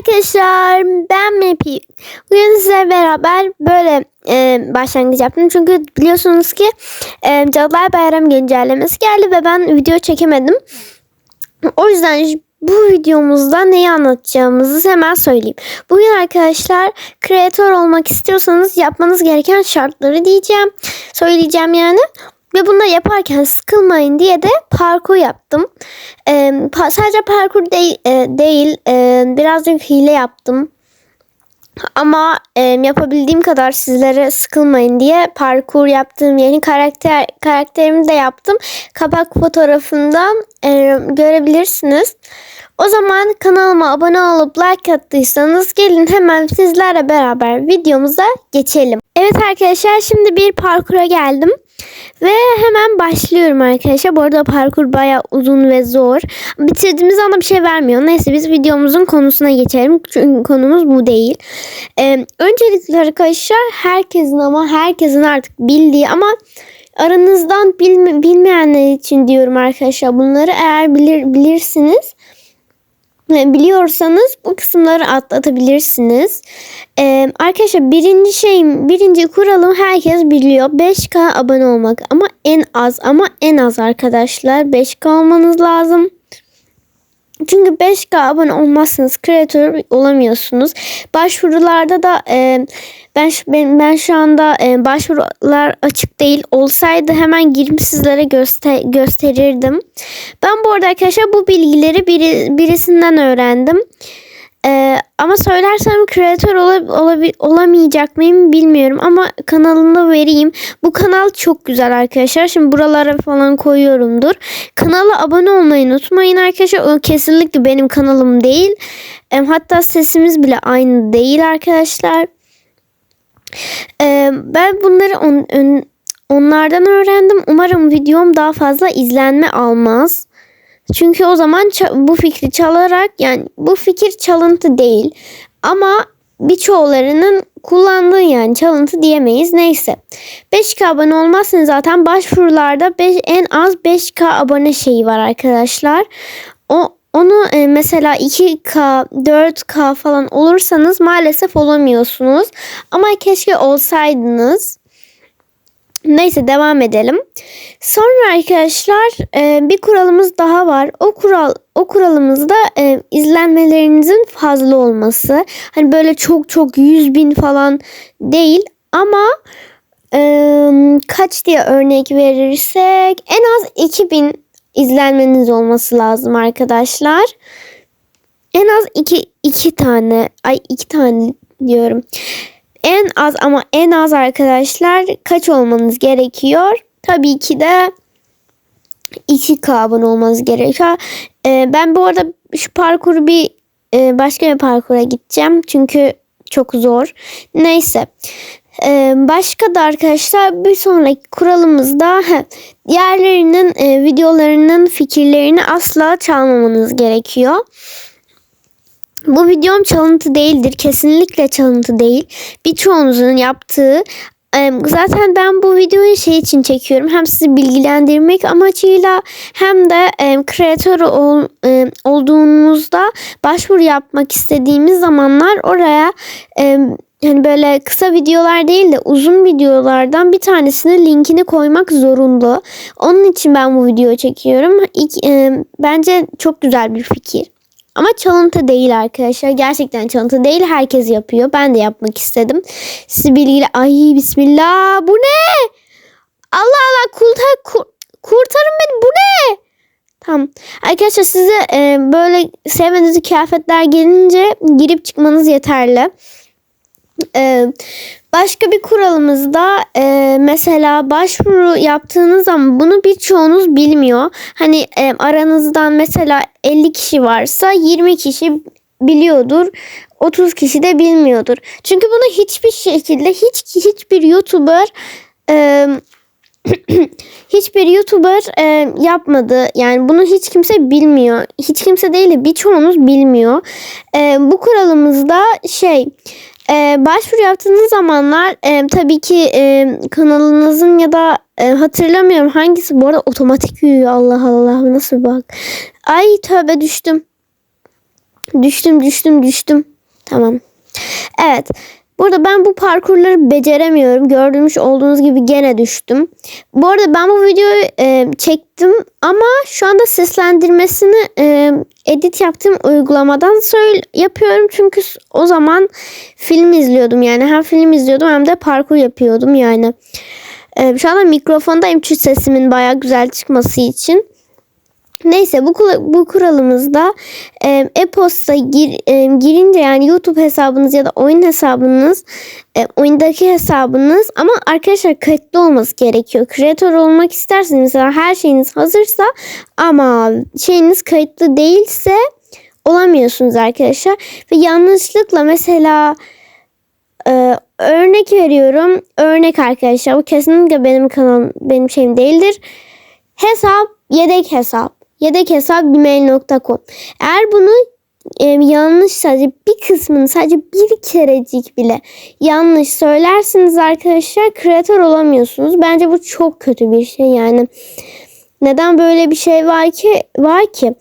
arkadaşlar ben Mepi. Bugün sizlerle beraber böyle e, başlangıç yaptım. Çünkü biliyorsunuz ki e, Cadılar Bayram güncellemesi geldi ve ben video çekemedim. O yüzden bu videomuzda neyi anlatacağımızı hemen söyleyeyim. Bugün arkadaşlar kreatör olmak istiyorsanız yapmanız gereken şartları diyeceğim. Söyleyeceğim yani. Ve bunları yaparken sıkılmayın diye de parkur yaptım. Ee, pa- sadece parkur değil, e, değil e, birazcık hile yaptım. Ama e, yapabildiğim kadar sizlere sıkılmayın diye parkur yaptım. Yeni karakter karakterimi de yaptım. Kapak fotoğrafından e, görebilirsiniz. O zaman kanalıma abone olup like attıysanız gelin hemen sizlerle beraber videomuza geçelim. Evet arkadaşlar şimdi bir parkura geldim. Ve hemen başlıyorum arkadaşlar. Bu arada parkur baya uzun ve zor. Bitirdiğimiz anda bir şey vermiyor. Neyse biz videomuzun konusuna geçelim. Çünkü konumuz bu değil. Ee, öncelikle arkadaşlar herkesin ama herkesin artık bildiği ama aranızdan bilme, bilmeyenler için diyorum arkadaşlar bunları eğer bilir bilirsiniz biliyorsanız bu kısımları atlatabilirsiniz. Ee, arkadaşlar birinci şeyim, birinci kuralım herkes biliyor. 5K abone olmak ama en az ama en az arkadaşlar 5K olmanız lazım. Çünkü 5K abone olmazsanız kreatör olamıyorsunuz. Başvurularda da e, ben ben, ben şu anda e, başvurular açık değil. Olsaydı hemen girip sizlere göster gösterirdim. Ben bu arada arkadaşlar bu bilgileri biri, birisinden öğrendim. E, ama söylersem kreatör ola- olabi- olamayacak mıyım bilmiyorum ama kanalında vereyim. Bu kanal çok güzel arkadaşlar. Şimdi buralara falan koyuyorumdur. Kanala abone olmayı unutmayın arkadaşlar. O kesinlikle benim kanalım değil. Em, Hatta sesimiz bile aynı değil arkadaşlar. Ee, ben bunları on- ön- onlardan öğrendim. Umarım videom daha fazla izlenme almaz. Çünkü o zaman bu fikri çalarak yani bu fikir çalıntı değil. Ama birçoğlarının kullandığı yani çalıntı diyemeyiz. Neyse. 5K abone olmazsanız zaten başvurularda beş- en az 5K abone şeyi var arkadaşlar. O onu e, mesela 2K, 4K falan olursanız maalesef olamıyorsunuz. Ama keşke olsaydınız. Neyse devam edelim. Sonra arkadaşlar e, bir kuralımız daha var. O kural o kuralımız da e, izlenmelerinizin fazla olması. Hani böyle çok çok 100 bin falan değil ama e, kaç diye örnek verirsek en az 2000 izlenmeniz olması lazım arkadaşlar. En az iki, iki tane ay iki tane diyorum. En az ama en az arkadaşlar kaç olmanız gerekiyor? Tabii ki de 2K abone olmanız gerekiyor. Ee, ben bu arada şu parkuru bir e, başka bir parkura gideceğim. Çünkü çok zor. Neyse. Ee, başka da arkadaşlar bir sonraki kuralımızda heh, diğerlerinin e, videolarının fikirlerini asla çalmamanız gerekiyor. Bu videom çalıntı değildir. Kesinlikle çalıntı değil. Birçoğunuzun yaptığı Zaten ben bu videoyu şey için çekiyorum. Hem sizi bilgilendirmek amacıyla hem de e, kreatör ol, olduğunuzda başvuru yapmak istediğimiz zamanlar oraya e, yani böyle kısa videolar değil de uzun videolardan bir tanesini linkini koymak zorunlu. Onun için ben bu videoyu çekiyorum. İlk, e, bence çok güzel bir fikir. Ama çalıntı değil arkadaşlar. Gerçekten çalıntı değil. Herkes yapıyor. Ben de yapmak istedim. Sizi bilgiyle... Ay bismillah. Bu ne? Allah Allah. Kurtar, kur- kurtarın beni. Bu ne? Tamam. Arkadaşlar size e, böyle sevmediğiniz kıyafetler gelince girip çıkmanız yeterli. E, başka bir kuralımız da e, mesela başvuru yaptığınız zaman bunu birçoğunuz bilmiyor. Hani e, aranızdan mesela 50 kişi varsa 20 kişi biliyordur. 30 kişi de bilmiyordur. Çünkü bunu hiçbir şekilde hiç hiçbir YouTuber e, hiçbir YouTuber e, yapmadı. Yani bunu hiç kimse bilmiyor. Hiç kimse değil de birçoğunuz bilmiyor. E, bu kuralımızda şey e, başvuru yaptığınız zamanlar e, tabii ki e, kanalınızın ya da e, hatırlamıyorum hangisi bu arada otomatik yürüyor Allah Allah nasıl bak. Ay tövbe düştüm. Düştüm düştüm düştüm. Tamam. Evet. Burada ben bu parkurları beceremiyorum. Gördüğünüz olduğunuz gibi gene düştüm. Bu arada ben bu videoyu e, çektim ama şu anda seslendirmesini e, edit yaptığım uygulamadan söyle yapıyorum. Çünkü o zaman film izliyordum yani hem film izliyordum hem de parkur yapıyordum yani. E, şu anda mikrofondayım çünkü sesimin baya güzel çıkması için. Neyse bu bu kuralımızda e-posta gir, e, girince yani YouTube hesabınız ya da oyun hesabınız e, oyundaki hesabınız ama arkadaşlar kayıtlı olması gerekiyor. Kreatör olmak isterseniz mesela her şeyiniz hazırsa ama şeyiniz kayıtlı değilse olamıyorsunuz arkadaşlar. Ve yanlışlıkla mesela e, örnek veriyorum. Örnek arkadaşlar bu kesinlikle benim kanalım benim şeyim değildir. Hesap yedek hesap yedek hesap gmail.com. Eğer bunu e, yanlış sadece bir kısmını sadece bir kerecik bile yanlış söylersiniz arkadaşlar kreatör olamıyorsunuz. Bence bu çok kötü bir şey yani. Neden böyle bir şey var ki? Var ki.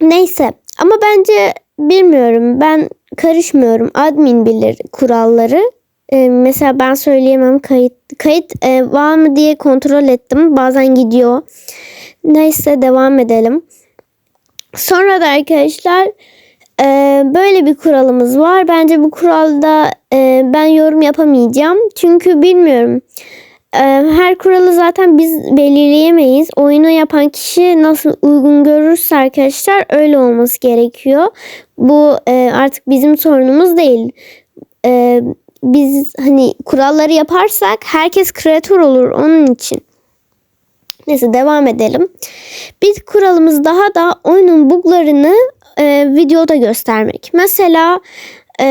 Neyse ama bence bilmiyorum ben karışmıyorum. Admin bilir kuralları. Ee, mesela ben söyleyemem kayıt kayıt e, var mı diye kontrol ettim. Bazen gidiyor. Neyse devam edelim. Sonra da arkadaşlar e, böyle bir kuralımız var. Bence bu kuralda e, ben yorum yapamayacağım. Çünkü bilmiyorum. E, her kuralı zaten biz belirleyemeyiz. Oyunu yapan kişi nasıl uygun görürse arkadaşlar öyle olması gerekiyor. Bu e, artık bizim sorunumuz değil. E, biz hani kuralları yaparsak herkes kreatör olur onun için. Neyse devam edelim. Bir kuralımız daha da oyunun buglarını e, videoda göstermek. Mesela e,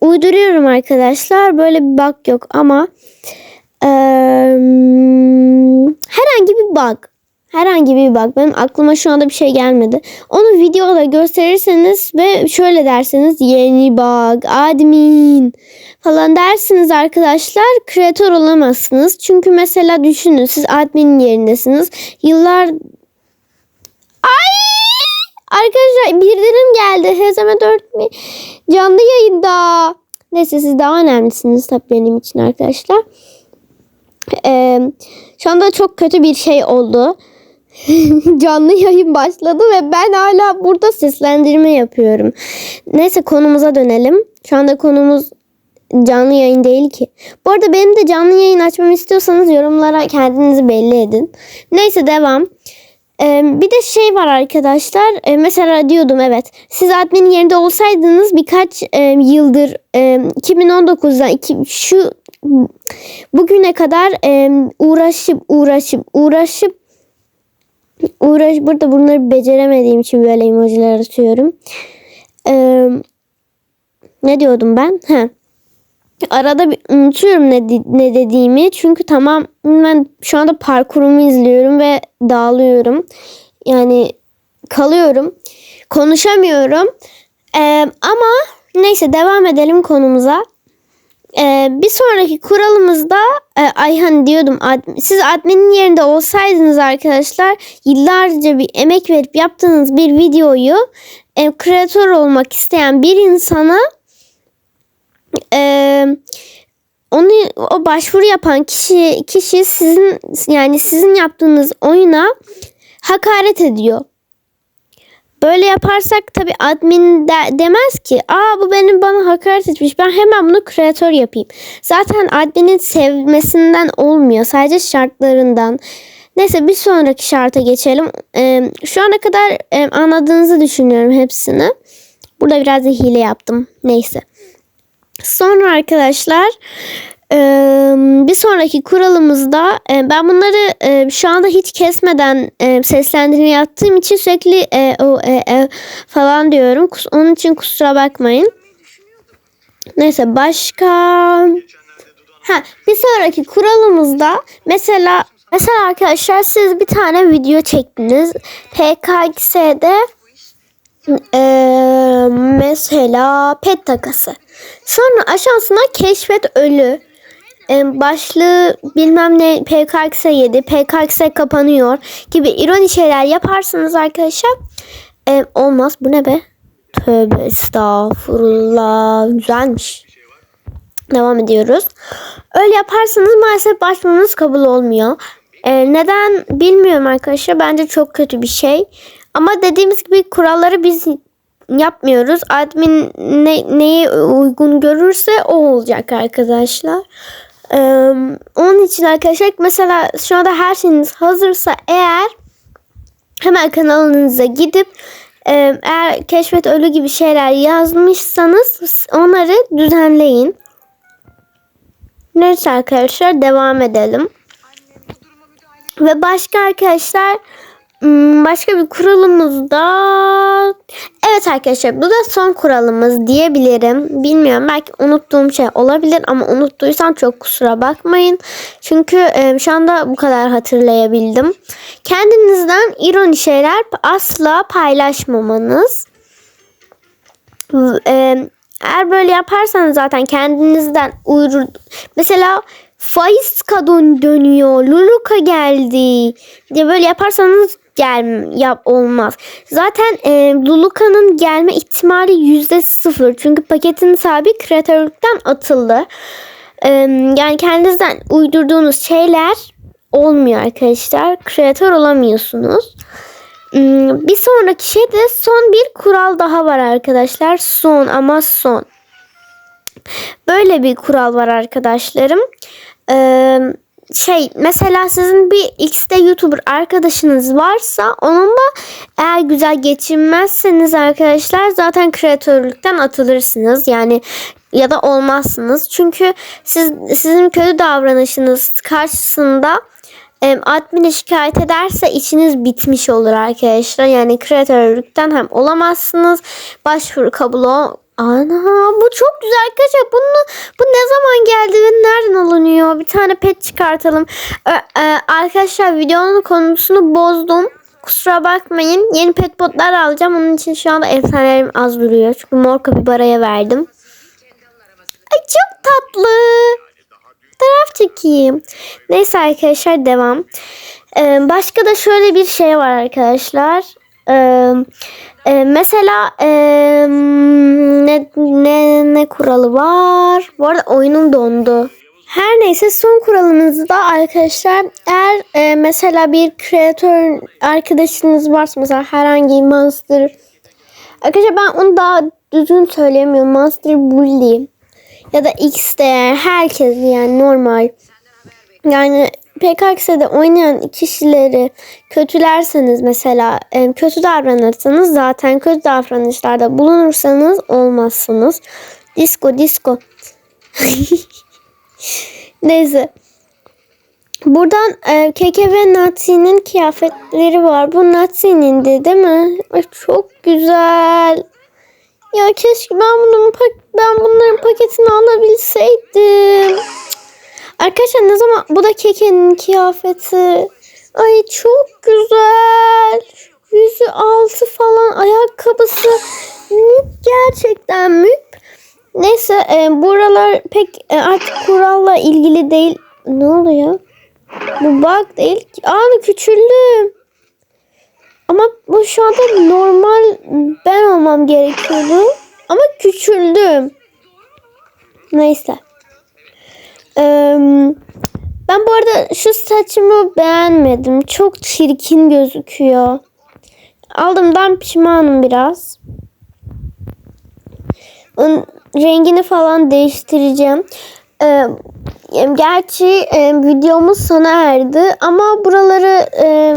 uyduruyorum arkadaşlar. Böyle bir bug yok ama e, herhangi bir bug. Herhangi bir bug. Benim aklıma şu anda bir şey gelmedi. Onu videoda gösterirseniz ve şöyle derseniz yeni bug, admin falan dersiniz arkadaşlar kreatör olamazsınız. Çünkü mesela düşünün siz admin yerindesiniz. Yıllar Ay! Arkadaşlar bildirim geldi. HZM 4 mi? Canlı yayında. Neyse siz daha önemlisiniz tabii benim için arkadaşlar. Ee, şu anda çok kötü bir şey oldu. Canlı yayın başladı ve ben hala burada seslendirme yapıyorum. Neyse konumuza dönelim. Şu anda konumuz canlı yayın değil ki. Bu arada benim de canlı yayın açmamı istiyorsanız yorumlara kendinizi belli edin. Neyse devam. Ee, bir de şey var arkadaşlar. Ee, mesela diyordum evet. Siz admin yerinde olsaydınız birkaç e, yıldır e, 2019'dan iki, şu bugüne kadar e, uğraşıp uğraşıp uğraşıp uğraş burada bunları beceremediğim için böyle emojiler atıyorum. Ee, ne diyordum ben? Ha. Arada bir unutuyorum ne, ne dediğimi. Çünkü tamam ben şu anda parkurumu izliyorum ve dağılıyorum. Yani kalıyorum. Konuşamıyorum. Ee, ama neyse devam edelim konumuza. Ee, bir sonraki kuralımızda e, Ayhan diyordum ad, siz adminin yerinde olsaydınız arkadaşlar yıllarca bir emek verip yaptığınız bir videoyu e, kreatör olmak isteyen bir insana e, onu o başvuru yapan kişi kişi sizin yani sizin yaptığınız oyuna hakaret ediyor. Böyle yaparsak tabi admin de, demez ki aa bu benim bana hakaret etmiş ben hemen bunu kreatör yapayım. Zaten adminin sevmesinden olmuyor sadece şartlarından. Neyse bir sonraki şarta geçelim. Ee, şu ana kadar e, anladığınızı düşünüyorum hepsini. Burada biraz da hile yaptım. Neyse. Sonra arkadaşlar bir sonraki kuralımızda ben bunları şu anda hiç kesmeden seslendirme yaptığım için sürekli o falan diyorum. Onun için kusura bakmayın. Neyse başka ha bir sonraki kuralımızda mesela mesela arkadaşlar siz bir tane video çektiniz PKX'de ee, mesela pet takası. Sonra aşağısına keşfet ölü başlığı bilmem ne PKX 7, PKX kapanıyor gibi ironi şeyler yaparsınız arkadaşlar. E, olmaz. Bu ne be? Tövbe estağfurullah. Güzelmiş. Devam ediyoruz. Öyle yaparsanız maalesef başvurunuz kabul olmuyor. E, neden bilmiyorum arkadaşlar. Bence çok kötü bir şey. Ama dediğimiz gibi kuralları biz yapmıyoruz. Admin ne, neyi uygun görürse o olacak arkadaşlar. Ee, onun için arkadaşlar mesela şu anda her şeyiniz hazırsa eğer hemen kanalınıza gidip eğer keşfet ölü gibi şeyler yazmışsanız onları düzenleyin. Neyse arkadaşlar devam edelim. Ve başka arkadaşlar başka bir kuralımız da evet arkadaşlar bu da son kuralımız diyebilirim. Bilmiyorum belki unuttuğum şey olabilir ama unuttuysam çok kusura bakmayın. Çünkü e, şu anda bu kadar hatırlayabildim. Kendinizden ironi şeyler asla paylaşmamanız. E, eğer böyle yaparsanız zaten kendinizden uyur. Mesela faiz kadın dönüyor. Luluka geldi. diye böyle yaparsanız gel yap olmaz. Zaten e, Luluka'nın gelme ihtimali yüzde sıfır. Çünkü paketin sahibi kreatörlükten atıldı. E, yani kendinizden uydurduğunuz şeyler olmuyor arkadaşlar. Kreatör olamıyorsunuz. Hmm, Bir sonraki şey de son bir kural daha var arkadaşlar. Son ama son. Böyle bir kural var arkadaşlarım. Ee, şey mesela sizin bir X'te YouTuber arkadaşınız varsa onunla eğer güzel geçinmezseniz arkadaşlar zaten kreatörlükten atılırsınız. Yani ya da olmazsınız. Çünkü siz sizin kötü davranışınız karşısında e, admin'e şikayet ederse içiniz bitmiş olur arkadaşlar. Yani kreatörlükten hem olamazsınız. Başvuru kabul Ana bu çok güzel arkadaşlar. Bunu bu ne zaman geldi ve nereden alınıyor? Bir tane pet çıkartalım. Ee, e, arkadaşlar videonun konusunu bozdum. Kusura bakmayın. Yeni pet botlar alacağım. Onun için şu anda efsanelerim az duruyor. Çünkü mor kapibaraya verdim. Ay çok tatlı. Taraf çekeyim. Neyse arkadaşlar devam. Ee, başka da şöyle bir şey var arkadaşlar. E, mesela e, ne, ne, ne kuralı var? Bu arada oyunum dondu. Her neyse son kuralımızda arkadaşlar eğer e, mesela bir kreatör arkadaşınız varsa mesela herhangi monster arkadaşlar ben onu daha düzgün söyleyemiyorum monster bully ya da x herkes yani normal yani PKX'de oynayan kişileri kötülerseniz mesela e, kötü davranırsanız zaten kötü davranışlarda bulunursanız olmazsınız. Disco disco. Neyse. Buradan e, Keke ve Natsi'nin kıyafetleri var. Bu Natsi'nin de değil mi? Ay, çok güzel. Ya keşke ben bunun ben bunların paketini alabilseydim. Arkadaşlar ne zaman bu da Keke'nin kıyafeti. Ay çok güzel. Yüzü altı falan ayakkabısı. Müp gerçekten müp. Neyse e, buralar pek e, artık kuralla ilgili değil. Ne oluyor? Bu bug değil. Aa küçüldüm. Ama bu şu anda normal ben olmam gerekiyordu. Ama küçüldüm. Neyse. Ben bu arada şu saçımı beğenmedim. Çok çirkin gözüküyor. Aldığımdan pişmanım biraz. Onun rengini falan değiştireceğim. Ee, gerçi e, videomuz sona erdi ama buraları e,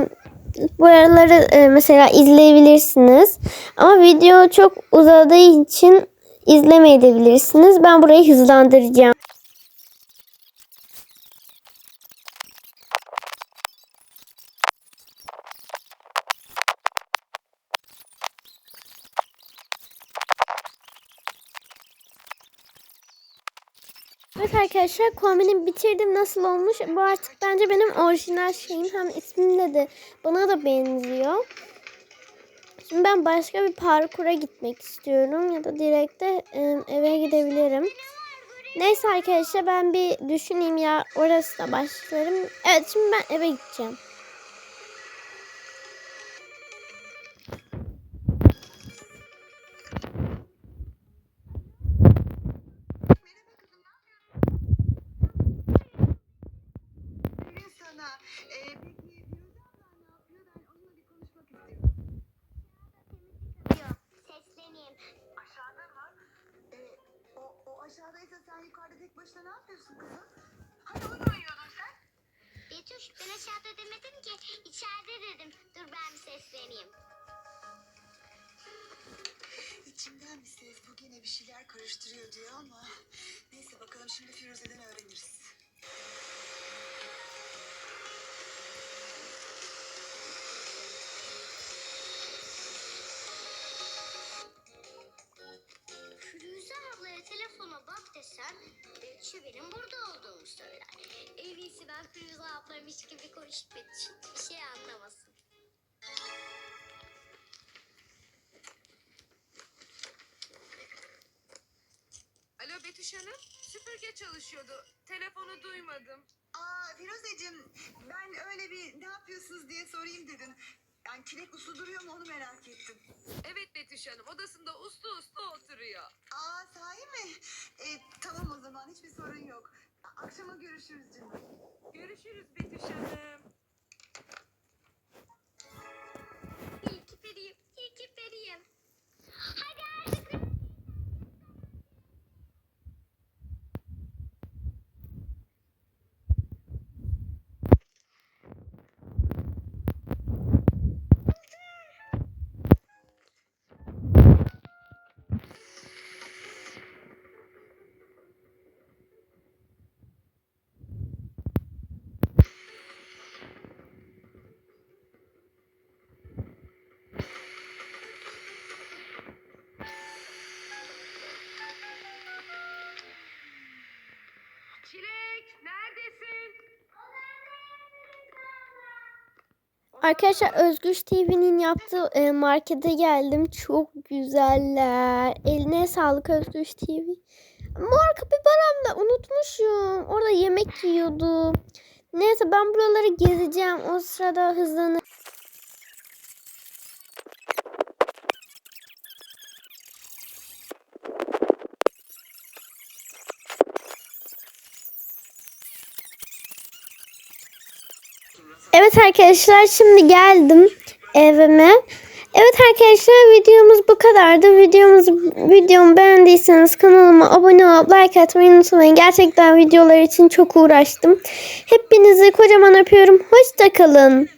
buraları e, mesela izleyebilirsiniz. Ama video çok uzadığı için izlemeyebilirsiniz. Ben burayı hızlandıracağım. Evet arkadaşlar kombinimi bitirdim. Nasıl olmuş? Bu artık bence benim orijinal şeyim. Hem ismimle de bana da benziyor. Şimdi ben başka bir parkura gitmek istiyorum. Ya da direkt de eve gidebilirim. Neyse arkadaşlar ben bir düşüneyim ya. Orası da başlarım. Evet şimdi ben eve gideceğim. Ee, ee, aşağıdaysa sen yukarıda tek başına ne yapıyorsun kızım? Hani oyun sen? Betüş ben aşağıda demedim ki içeride dedim. Dur ben sesleneyim. İçimden bir ses bu gene bir şeyler karıştırıyor diyor ama neyse bakalım şimdi Firuze'den öğreniriz. Desen Betüş'e benim burada olduğumu söyler. En iyisi ben Firuze ablamış gibi konuşup Betüş bir şey anlamasın. Alo Betüş Hanım, süpürge çalışıyordu. Telefonu duymadım. Aa Firuzeciğim ben öyle bir ne yapıyorsunuz diye sorayım dedim. Yani çilek uslu duruyor mu onu merak ettim. Evet Betüş Hanım, odasında uslu uslu oturuyor. Aa sahi mi? E, tamam o zaman hiçbir sorun yok. A- Akşama görüşürüz canım. Görüşürüz Betüş Hanım. Arkadaşlar Özgüç TV'nin yaptığı e, markete geldim. Çok güzeller. Eline sağlık Özgüç TV. Mor kapibaram da unutmuşum. Orada yemek yiyordu. Neyse ben buraları gezeceğim. O sırada hızlanır. Evet arkadaşlar şimdi geldim evime. Evet arkadaşlar videomuz bu kadardı. Videomuz videomu beğendiyseniz kanalıma abone olup like atmayı unutmayın. Gerçekten videolar için çok uğraştım. Hepinizi kocaman öpüyorum. Hoşçakalın.